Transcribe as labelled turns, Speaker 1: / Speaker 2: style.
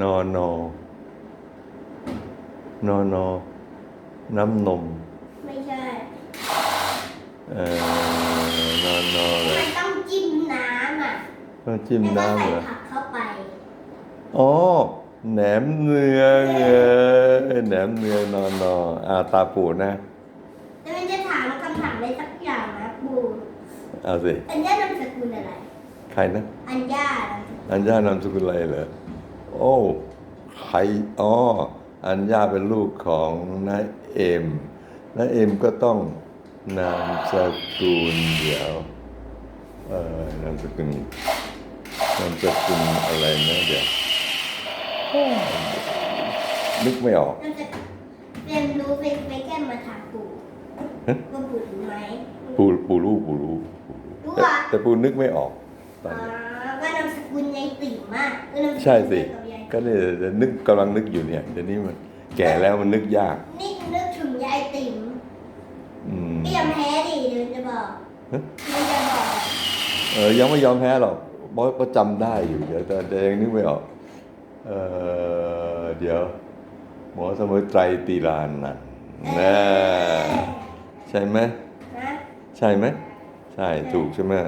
Speaker 1: นอนอนอนอน้ำนม
Speaker 2: ไม่ใช่
Speaker 1: เอ่อนอนอเล
Speaker 2: มั
Speaker 1: ย
Speaker 2: นต้องจิ้มน้ำอะ
Speaker 1: ต้องจิ้ม
Speaker 2: แล้วก็
Speaker 1: น้ำ
Speaker 2: ใส่
Speaker 1: เหรอ
Speaker 2: ผักเข้าไป
Speaker 1: อ๋อ แหนมเนืองเออแหนมเนืองนอนออาตาปูนะ
Speaker 2: แต่มันจะถามคำถามอะไรสักอย่างนะปู
Speaker 1: เอาสิ
Speaker 2: อัญญานามสกุลอะไร
Speaker 1: ใครนะ
Speaker 2: อัญญา
Speaker 1: อัญญานามสกุลอะไรเหรอ โอ้ใครอ๋ออัญญาเป็นลูกของนายเอ็มนายเอ็มก็ต้องนามสกุลเดี๋ยวเอ่อนามสกุลนามสกุลอะไรนะเดี๋ยวนึกไม่ออก
Speaker 2: เราจะเรียนรู้ไปไปแก้มาถามปู่
Speaker 1: ฮะ
Speaker 2: ว่าปู่รู้ไหม
Speaker 1: ปูปูรู้ปูรู้ปูรู้
Speaker 2: รู้
Speaker 1: แต่
Speaker 2: เหรอ
Speaker 1: แต่ปูนึกไม่ออกตอน
Speaker 2: อ๋อ
Speaker 1: นี้
Speaker 2: ว่านามสกุลยายติ๋ มมากเออนามสกุล
Speaker 1: ใช่สิ
Speaker 2: เดียวกับยาย
Speaker 1: ก็เนี่ยจะนึกกำลังนึกอยู่เนี่ยเดี๋ยวนี้มันแก่แล้วมันนึกยาก
Speaker 2: นี่นึกถึงยายติ๋ม
Speaker 1: อืม
Speaker 2: เตรียมแพ้ดิเดี๋ยวจะบอก
Speaker 1: ฮะ
Speaker 2: มันจะบอก
Speaker 1: เออยังไม่ยอมแพ้หรอกเพราะก็จำได้อยู่เดี๋ยวแต่แต่ยังนึกไม่ออกเออเดี๋ยว หมอสมุทรไตรตีรานนะนะใช่ไหม
Speaker 2: นะ
Speaker 1: ใช่ไหมใช่ถูกใช่ไหม
Speaker 2: เ